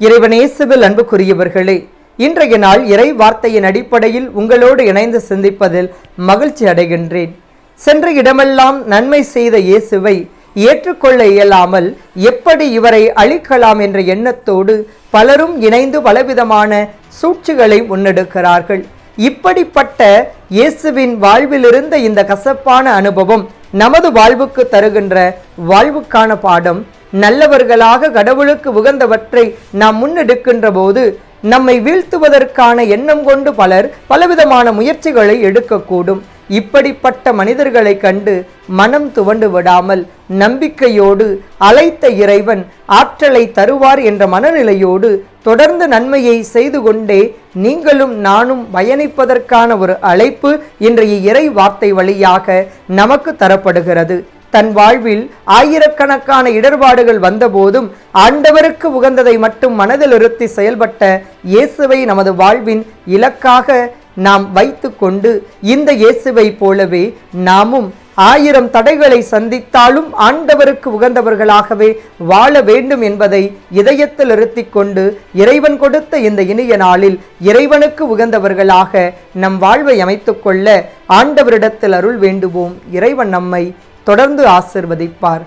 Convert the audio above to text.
இறைவனேசுவில் அன்புக்குரியவர்களே இன்றைய நாள் இறை வார்த்தையின் அடிப்படையில் உங்களோடு இணைந்து சிந்திப்பதில் மகிழ்ச்சி அடைகின்றேன். சென்ற இடமெல்லாம் நன்மை செய்த இயேசுவை ஏற்றுக்கொள்ள இயலாமல் எப்படி இவரை அழிக்கலாம் என்ற எண்ணத்தோடு பலரும் இணைந்து பலவிதமான சூழ்ச்சிகளை முன்னெடுக்கிறார்கள். இப்படிப்பட்ட இயேசுவின் வாழ்விலிருந்த இந்த கசப்பான அனுபவம் நமது வாழ்வுக்கு தருகின்ற வாழ்வுக்கான பாடம் நல்லவர்களாக கடவுளுக்கு உகந்தவற்றை நாம் முன்னெடுக்கின்ற போது நம்மை வீழ்த்துவதற்கான எண்ணம் கொண்டு பலர் பலவிதமான முயற்சிகளை எடுக்கக்கூடும். இப்படிப்பட்ட மனிதர்களை கண்டு மனம் துவண்டு விடாமல் நம்பிக்கையோடு அழைத்த இறைவன் ஆற்றலை தருவார் என்ற மனநிலையோடு தொடர்ந்து நன்மையை செய்து கொண்டே நீங்களும் நானும் பயணிப்பதற்கான ஒரு அழைப்பு இன்றைய இறை வார்த்தை வழியாக நமக்கு தரப்படுகிறது. தன் வாழ்வில் ஆயிரக்கணக்கான இடர்பாடுகள் வந்தபோதும் ஆண்டவருக்கு உகந்ததை மட்டும் மனதில் இருத்தி செயல்பட்ட இயேசுவை நமது வாழ்வின் இலக்காக நாம் வைத்து கொண்டு இந்த இயேசுவை போலவே நாமும் ஆயிரம் தடைகளை சந்தித்தாலும் ஆண்டவருக்கு உகந்தவர்களாகவே வாழ வேண்டும் என்பதை இதயத்தில் இருத்திக் கொண்டு இறைவன் கொடுத்த இந்த இனிய நாளில் இறைவனுக்கு உகந்தவர்களாக நம் வாழ்வை அமைத்துக்கொள்ள ஆண்டவரிடத்தில் அருள் வேண்டுவோம். இறைவன் நம்மை தொடர்ந்து ஆசிர்வதிப்பார்.